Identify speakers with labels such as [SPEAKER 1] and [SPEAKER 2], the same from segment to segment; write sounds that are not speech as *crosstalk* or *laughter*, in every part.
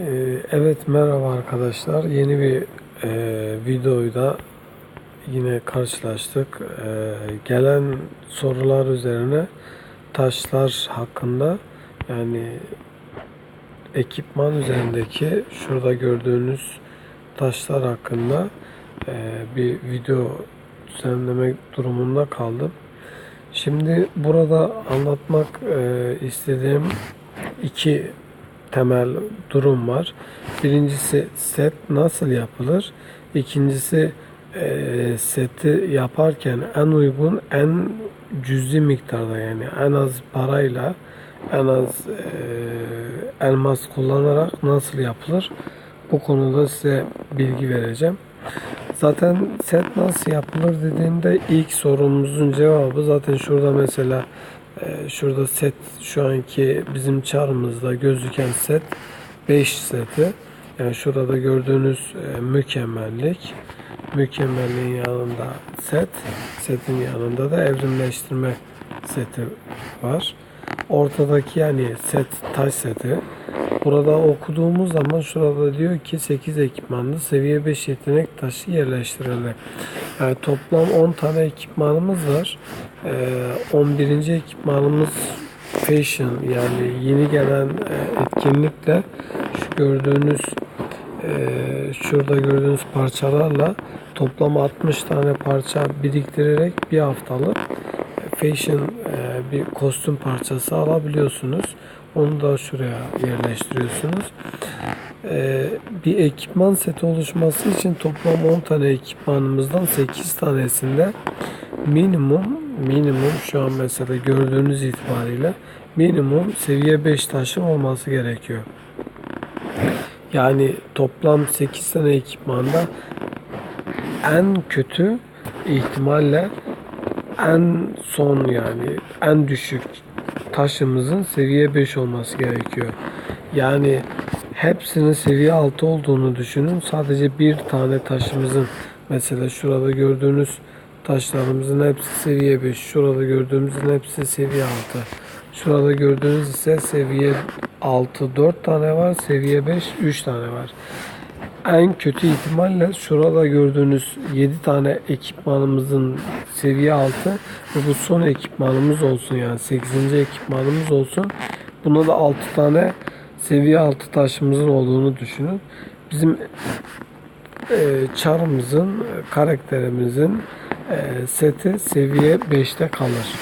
[SPEAKER 1] Ee, Evet merhaba arkadaşlar. Yeni bir e, videoyla yine karşılaştık. Ee, gelen sorular üzerine taşlar hakkında yani ekipman üzerindeki şurada gördüğünüz taşlar hakkında e, bir video düzenlemek durumunda kaldım. Şimdi burada anlatmak e, istediğim iki temel durum var. Birincisi set nasıl yapılır? İkincisi e, seti yaparken en uygun, en cüzi miktarda yani en az parayla en az e, elmas kullanarak nasıl yapılır? Bu konuda size bilgi vereceğim. Zaten set nasıl yapılır dediğimde ilk sorumuzun cevabı zaten şurada mesela şurada set şu anki bizim çarımızda gözüken set 5 seti. Yani şurada gördüğünüz e, mükemmellik. Mükemmelliğin yanında set. Setin yanında da evrimleştirme seti var. Ortadaki yani set taş seti. Burada okuduğumuz zaman şurada diyor ki 8 ekipmanlı seviye 5 yetenek taşı yerleştirildi. Yani toplam 10 tane ekipmanımız var. Ee, 11. ekipmanımız Fashion yani yeni gelen e, etkinlikle şu gördüğünüz e, şurada gördüğünüz parçalarla toplam 60 tane parça biriktirerek bir haftalık fashion e, bir kostüm parçası alabiliyorsunuz. Onu da şuraya yerleştiriyorsunuz. E, bir ekipman seti oluşması için toplam 10 tane ekipmanımızdan 8 tanesinde minimum minimum şu an mesela gördüğünüz itibariyle minimum seviye 5 taşın olması gerekiyor. Yani toplam 8 tane ekipmanda en kötü ihtimalle en son yani en düşük taşımızın seviye 5 olması gerekiyor. Yani hepsinin seviye 6 olduğunu düşünün. Sadece bir tane taşımızın mesela şurada gördüğünüz taşlarımızın hepsi seviye 5. Şurada gördüğümüzün hepsi seviye 6. Şurada gördüğünüz ise seviye 6 4 tane var. Seviye 5 3 tane var. En kötü ihtimalle şurada gördüğünüz 7 tane ekipmanımızın seviye 6 ve bu son ekipmanımız olsun yani 8. ekipmanımız olsun. Buna da 6 tane seviye 6 taşımızın olduğunu düşünün. Bizim e, çarımızın, karakterimizin e, seti seviye 5'te kalır.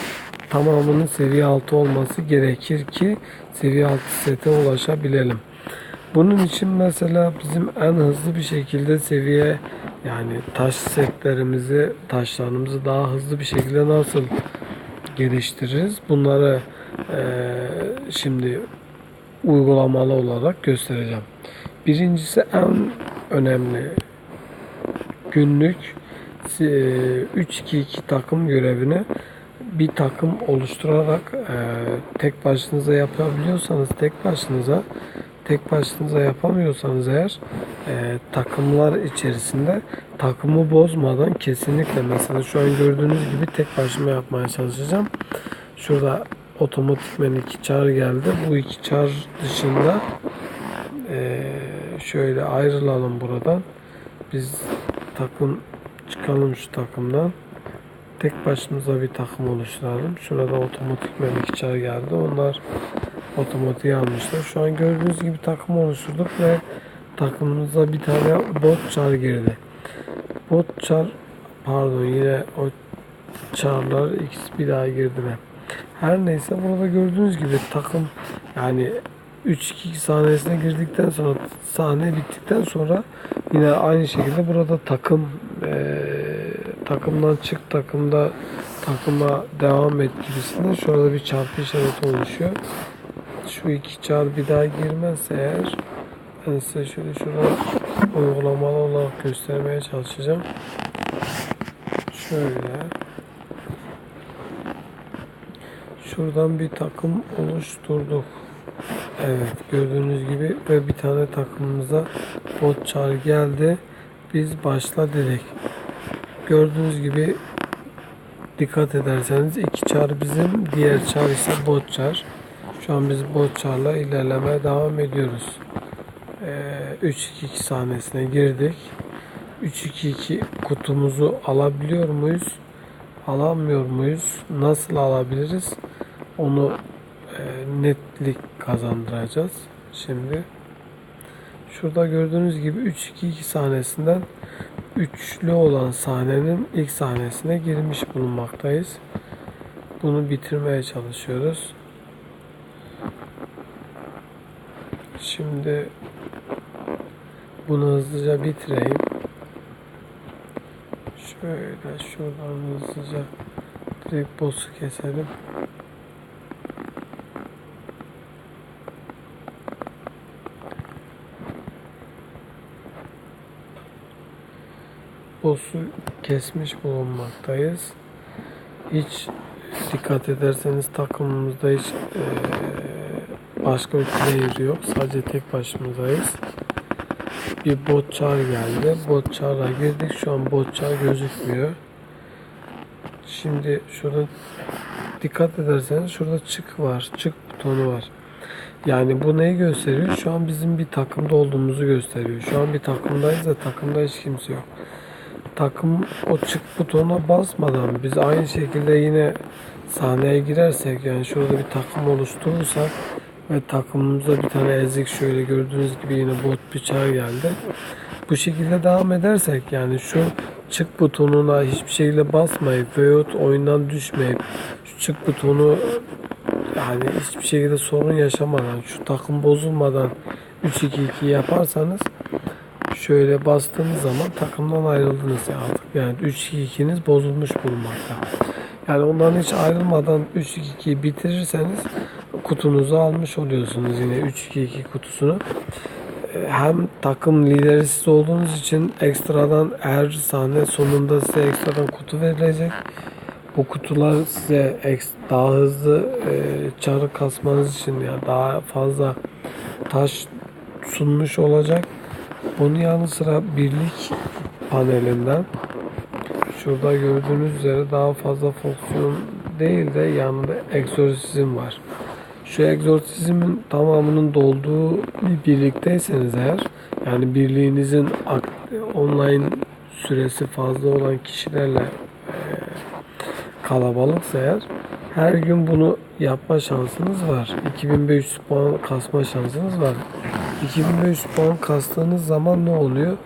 [SPEAKER 1] Tamamının seviye 6 olması gerekir ki seviye 6 sete ulaşabilelim. Bunun için mesela bizim en hızlı bir şekilde seviye yani taş setlerimizi, taşlarımızı daha hızlı bir şekilde nasıl geliştiririz? Bunları e, şimdi uygulamalı olarak göstereceğim. Birincisi en önemli günlük 3-2-2 takım görevini bir takım oluşturarak e, tek başınıza yapabiliyorsanız tek başınıza tek başınıza yapamıyorsanız eğer e, takımlar içerisinde takımı bozmadan kesinlikle mesela şu an gördüğünüz gibi tek başıma yapmaya çalışacağım. Şurada otomatikmen iki çar geldi. Bu iki çar dışında e, şöyle ayrılalım buradan. Biz takım çıkalım şu takımdan. Tek başımıza bir takım oluşturalım. Şurada otomatikmen iki çar geldi. Onlar otomatiğe almışlar. Şu an gördüğünüz gibi takım oluşturduk ve takımımıza bir tane bot çar girdi. Bot çar pardon yine o çarlar ikisi bir daha girdiler. Her neyse burada gördüğünüz gibi takım yani 3-2 sahnesine girdikten sonra sahne bittikten sonra yine aynı şekilde burada takım e, takımdan çık takımda takıma devam et gibisinden şurada bir çarpı işareti oluşuyor. Şu iki çar bir daha girmezse eğer ben size şöyle şurada uygulamalı olarak göstermeye çalışacağım. Şöyle şuradan bir takım oluşturduk. Evet gördüğünüz gibi ve bir tane takımımıza bot çar geldi. Biz başla dedik. Gördüğünüz gibi dikkat ederseniz iki çar bizim diğer çar ise bot çar. Şu an biz bot çarla ilerlemeye devam ediyoruz. Ee, 3-2-2 sahnesine girdik. 3-2-2 kutumuzu alabiliyor muyuz? Alamıyor muyuz? Nasıl alabiliriz? Onu e, netlik kazandıracağız. Şimdi şurada gördüğünüz gibi 3-2-2 sahnesinden üçlü olan sahnenin ilk sahnesine girmiş bulunmaktayız. Bunu bitirmeye çalışıyoruz. Şimdi bunu hızlıca bitireyim. Şöyle şuradan hızlıca direkt boss'u keselim. Boss'u kesmiş bulunmaktayız. Hiç dikkat ederseniz takımımızda hiç eee, başka bir player yok. Sadece tek başımızdayız. Bir bot çağır geldi. Bot çağıra girdik. Şu an bot çağır gözükmüyor. Şimdi şurada dikkat ederseniz şurada çık var. Çık butonu var. Yani bu neyi gösteriyor? Şu an bizim bir takımda olduğumuzu gösteriyor. Şu an bir takımdayız da takımda hiç kimse yok. Takım o çık butonuna basmadan biz aynı şekilde yine sahneye girersek yani şurada bir takım oluşturursak ve takımımıza bir tane ezik şöyle gördüğünüz gibi yine bot bir çağ geldi. Bu şekilde devam edersek yani şu çık butonuna hiçbir şekilde basmayıp veyahut oyundan düşmeyip şu çık butonu yani hiçbir şekilde sorun yaşamadan şu takım bozulmadan 3-2-2 yaparsanız şöyle bastığınız zaman takımdan ayrıldınız ya artık. Yani 3-2-2'niz bozulmuş bulunmakta. Yani ondan hiç ayrılmadan 3-2-2'yi bitirirseniz kutunuzu almış oluyorsunuz yine 3-2-2 kutusunu. Ee, Hem takım lideri siz olduğunuz için ekstradan her sahne sonunda size ekstradan kutu verilecek. Bu kutular size daha hızlı e, çarı kasmanız için ya daha fazla taş sunmuş olacak. Bunun yanı sıra birlik panelinden şurada gördüğünüz üzere daha fazla fonksiyon değil de yanında egzorsizm var. Şu egzorsizmin tamamının dolduğu bir birlikteyseniz eğer yani birliğinizin online süresi fazla olan kişilerle kalabalıksa eğer her gün bunu yapma şansınız var. 2500 puan kasma şansınız var. 2500 puan kastığınız zaman ne oluyor?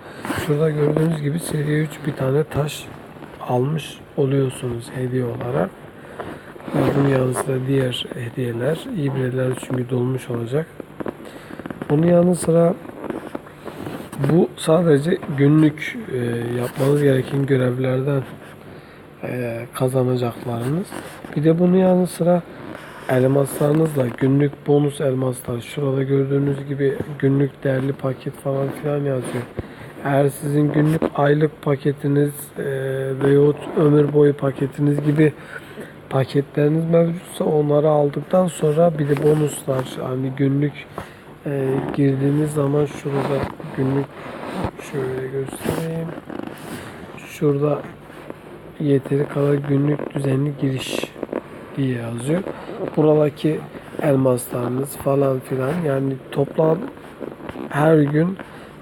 [SPEAKER 1] Şurada gördüğünüz gibi seviye 3 bir tane taş almış oluyorsunuz hediye olarak. Bunun yanı sıra diğer hediyeler, ibreler çünkü dolmuş olacak. Bunun yanı sıra bu sadece günlük e, yapmanız gereken görevlerden e, kazanacaklarınız. Bir de bunun yanı sıra elmaslarınızla günlük bonus elmaslar şurada gördüğünüz gibi günlük değerli paket falan filan yazıyor. Eğer sizin günlük aylık paketiniz e, veyahut ömür boyu paketiniz gibi paketleriniz mevcutsa onları aldıktan sonra bir de bonuslar hani günlük e, girdiğiniz zaman şurada günlük şöyle göstereyim. Şurada yeteri kadar günlük düzenli giriş diye yazıyor. Buradaki elmaslarınız falan filan yani toplam her gün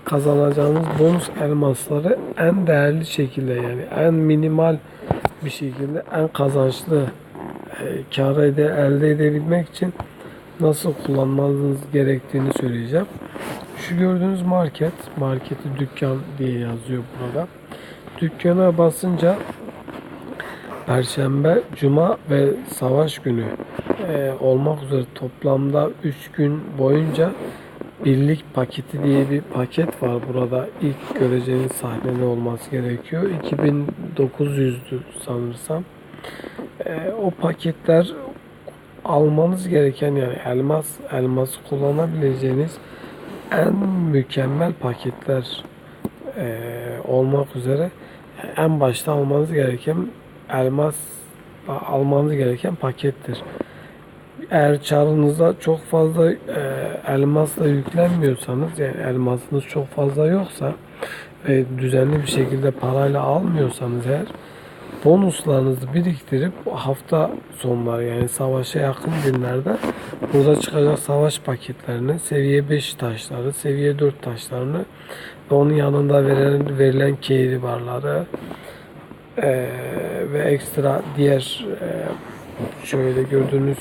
[SPEAKER 1] kazanacağınız bonus elmasları en değerli şekilde yani en minimal bir şekilde en kazançlı e, kar ede, elde edebilmek için nasıl kullanmanız gerektiğini söyleyeceğim. Şu gördüğünüz market, marketi dükkan diye yazıyor burada. Dükkana basınca Perşembe, Cuma ve Savaş günü e, olmak üzere toplamda 3 gün boyunca birlik paketi diye bir paket var burada. İlk göreceğiniz sahne ne olması gerekiyor? 2900'dü sanırsam. E, o paketler almanız gereken yani elmas elmas kullanabileceğiniz en mükemmel paketler e, olmak üzere en başta almanız gereken elmas almanız gereken pakettir. Eğer çarınızda çok fazla e, elmasla yüklenmiyorsanız yani elmasınız çok fazla yoksa ve düzenli bir şekilde parayla almıyorsanız eğer bonuslarınızı biriktirip hafta sonları yani savaşa yakın günlerde burada çıkacak savaş paketlerini, seviye 5 taşları, seviye 4 taşlarını ve onun yanında verilen, verilen keyri barları eee, ve ekstra diğer eee, şöyle gördüğünüz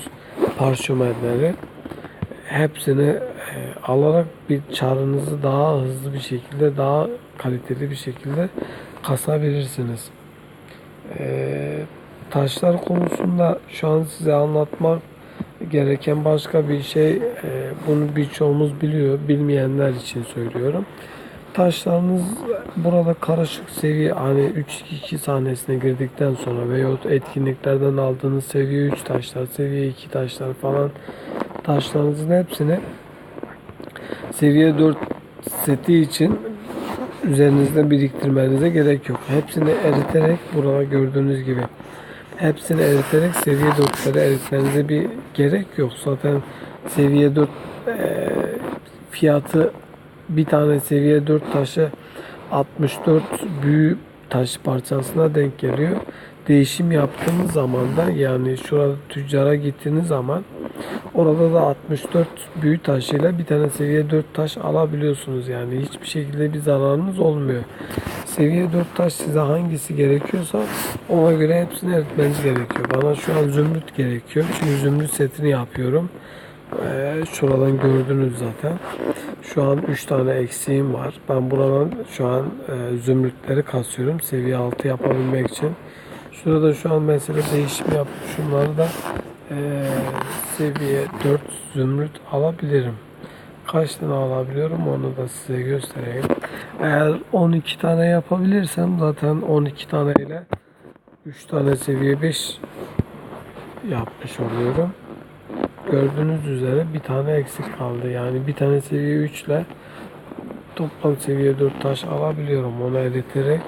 [SPEAKER 1] parşömenleri hepsini e, alarak bir çarınızı daha hızlı bir şekilde, daha kaliteli bir şekilde kasabilirsiniz. E, taşlar konusunda şu an size anlatmak gereken başka bir şey, e, bunu birçoğumuz biliyor, bilmeyenler için söylüyorum. Taşlarınız burada karışık seviye hani 3-2 sahnesine girdikten sonra veyahut etkinliklerden aldığınız seviye 3 taşlar, seviye 2 taşlar falan taşlarınızın hepsini seviye 4 seti için üzerinizde biriktirmenize gerek yok. Hepsini eriterek burada gördüğünüz gibi hepsini eriterek seviye 4'lere eritmenize bir gerek yok. Zaten seviye 4 eee, fiyatı bir tane seviye 4 taşı 64 büyü taş parçasına denk geliyor. Değişim yaptığınız zaman da yani şurada tüccara gittiğiniz zaman orada da 64 büyü taşıyla bir tane seviye 4 taş alabiliyorsunuz. Yani hiçbir şekilde bir zararınız olmuyor. Seviye 4 taş size hangisi gerekiyorsa ona göre hepsini eritmeniz gerekiyor. Bana şu an zümrüt gerekiyor. Çünkü zümrüt setini yapıyorum. Ee, şuradan gördünüz zaten. Şu an 3 tane eksiğim var. Ben buradan şu an e, zümrütleri kasıyorum. Seviye 6 yapabilmek için. Şurada şu an mesela değişim yaptım. Şunları da e, seviye 4 zümrüt alabilirim. Kaç tane alabiliyorum onu da size göstereyim. Eğer 12 tane yapabilirsem zaten 12 tane ile 3 tane seviye 5 yapmış oluyorum. Gördüğünüz üzere bir tane eksik kaldı. Yani bir tane seviye 3 ile toplam seviye 4 taş alabiliyorum. Onu eriterek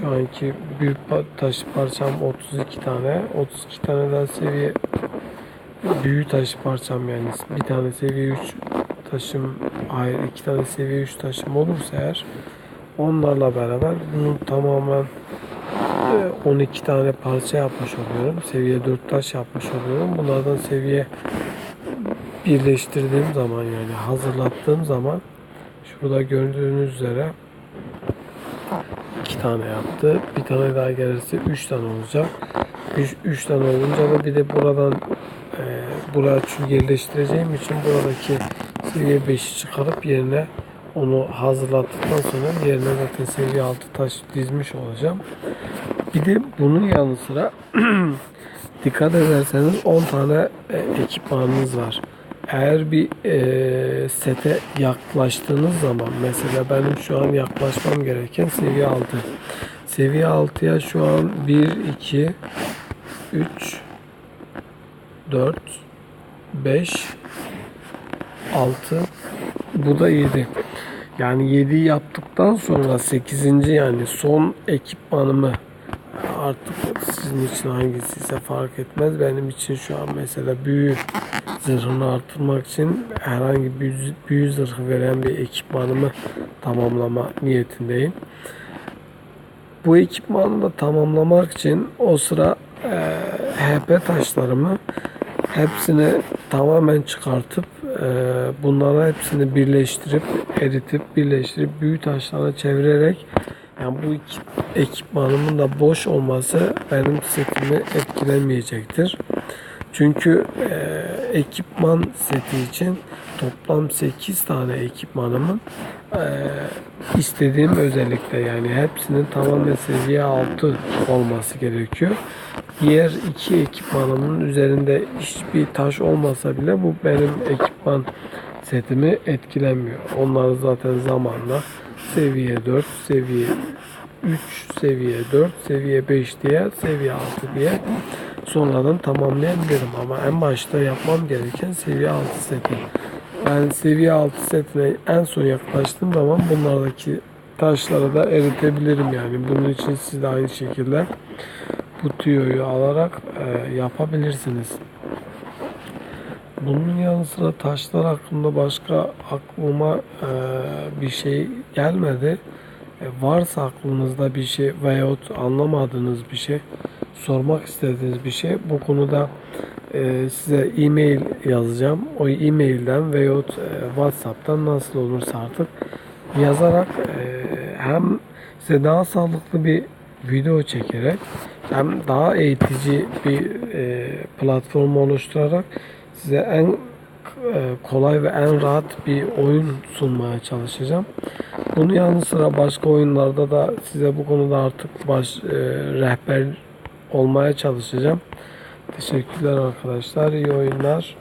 [SPEAKER 1] şu anki pa- taş parçam 32 tane. 32 tane daha seviye büyük taş parçam yani bir tane seviye 3 taşım hayır iki tane seviye 3 taşım olursa eğer onlarla beraber bunu tamamen 12 tane parça yapmış oluyorum. Seviye 4 taş yapmış oluyorum. Bunlardan seviye birleştirdiğim zaman yani hazırlattığım zaman şurada gördüğünüz üzere iki tane yaptı. Bir tane daha gelirse üç tane olacak. Üç, tane olunca da bir de buradan e, buraya yerleştireceğim için buradaki seviye 5'i çıkarıp yerine onu hazırlattıktan sonra yerine zaten seviye 6 taş dizmiş olacağım. Bir de bunun yanı sıra *clears throat* dikkat ederseniz 10 tane e, ekipmanınız var. Eğer bir e, sete yaklaştığınız zaman mesela benim şu an yaklaşmam gereken seviye 6. Seviye 6'ya şu an 1, 2, 3, 4, 5, 6, bu da 7. Yani 7'yi yaptıktan sonra 8. yani son ekipmanımı artık sizin için hangisi ise fark etmez. Benim için şu an mesela büyü zırhını artırmak için herhangi bir büyü zırhı veren bir ekipmanımı tamamlama niyetindeyim. Bu ekipmanı da tamamlamak için o sıra e, HP taşlarımı hepsini tamamen çıkartıp e, bunlara hepsini birleştirip eritip birleştirip büyü taşlarına çevirerek yani bu ekip, ekipmanımın da boş olması benim setimi etkilemeyecektir. Çünkü e, ekipman seti için toplam 8 tane ekipmanımın e, istediğim özellikle yani hepsinin tamamen seviye 6 olması gerekiyor. Diğer iki ekipmanımın üzerinde hiçbir taş olmasa bile bu benim ekipman setimi etkilemiyor. Onları zaten zamanla seviye 4, seviye 3, seviye 4, seviye 5 diye, seviye 6 diye sonradan tamamlayabilirim. Ama en başta yapmam gereken seviye 6 seti. Ben seviye 6 setine en son yaklaştığım zaman bunlardaki taşları da eritebilirim yani. Bunun için siz de aynı şekilde bu tüyoyu alarak e, yapabilirsiniz. Bunun yanı sıra taşlar hakkında başka aklıma e, bir şey gelmedi. E, varsa aklınızda bir şey veyahut anlamadığınız bir şey, sormak istediğiniz bir şey bu konuda e, size e-mail yazacağım. O e-mailden veyahut e, WhatsApp'tan nasıl olursa artık yazarak e, hem size daha sağlıklı bir video çekerek hem daha eğitici bir e, platform oluşturarak size en e, kolay ve en rahat bir oyun sunmaya çalışacağım. Bunun yanı sıra başka oyunlarda da size bu konuda artık baş e, rehber olmaya çalışacağım. Teşekkürler arkadaşlar. İyi oyunlar.